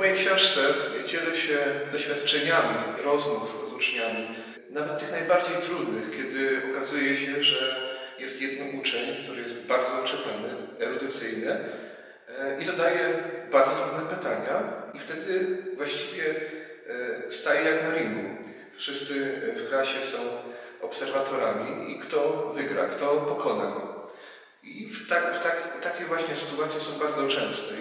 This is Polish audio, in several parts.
mojej książce dzielę się doświadczeniami rozmów z uczniami, nawet tych najbardziej trudnych, kiedy okazuje się, że jest jeden uczeń, który jest bardzo czytany, erudycyjny e, i zadaje bardzo trudne pytania i wtedy właściwie e, staje jak na ringu. Wszyscy w klasie są obserwatorami i kto wygra, kto pokona go. I tak, tak, takie właśnie sytuacje są bardzo częste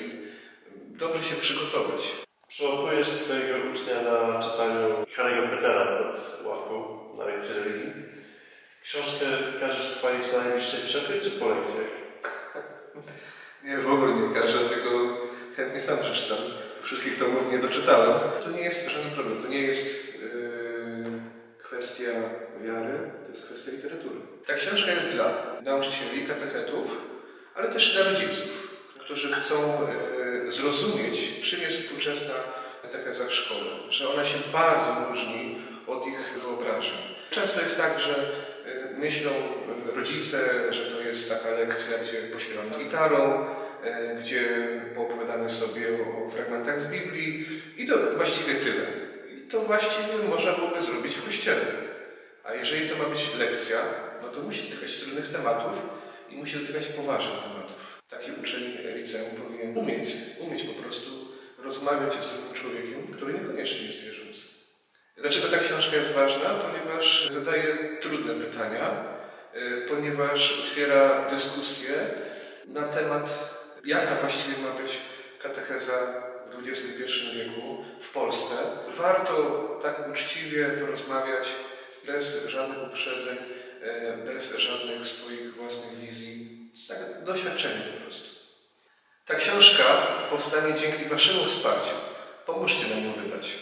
dobrze się przygotować. Przyłapujesz swojego ucznia na czytaniu Harry'ego Petera pod ławką na lekcji religii. Książkę każesz spalić na najbliższej przerwie czy po lekcjach? Nie, w ogóle nie każę, tylko chętnie sam przeczytam. Wszystkich tomów nie doczytałem. To nie jest żaden problem, to nie jest yy, kwestia wiary, to jest kwestia literatury. Ta książka jest dla nauczycieli, katechetów, ale też dla rodziców, którzy chcą yy, zrozumieć, czym jest współczesna katecheza w szkole, że ona się bardzo różni od ich wyobrażeń. Często jest tak, że y, myślą y, rodzice, że to jest taka lekcja, gdzie pośpiewamy z gitarą, y, gdzie poopowiadamy sobie o, fragmentach z Biblii i to właściwie tyle. I to właściwie można byłoby zrobić w kościele. A jeżeli to ma być lekcja, no to musi dotykać trudnych tematów i musi dotykać poważnych tematów. Taki uczeń liceum umieć, umieć po prostu rozmawiać z drugim człowiekiem, który niekoniecznie jest wierzący. Dlaczego ta książka jest ważna? Ponieważ zadaje trudne pytania, y, ponieważ otwiera dyskusję na temat, jaka właściwie ma być katecheza w XXI wieku w Polsce. Warto tak uczciwie porozmawiać, bez żadnych uprzedzeń, y, bez żadnych swoich własnych wizji, z tak doświadczeniem po prostu. Ta książka powstanie dzięki Waszemu wsparciu. Pomóżcie nam ją wydać.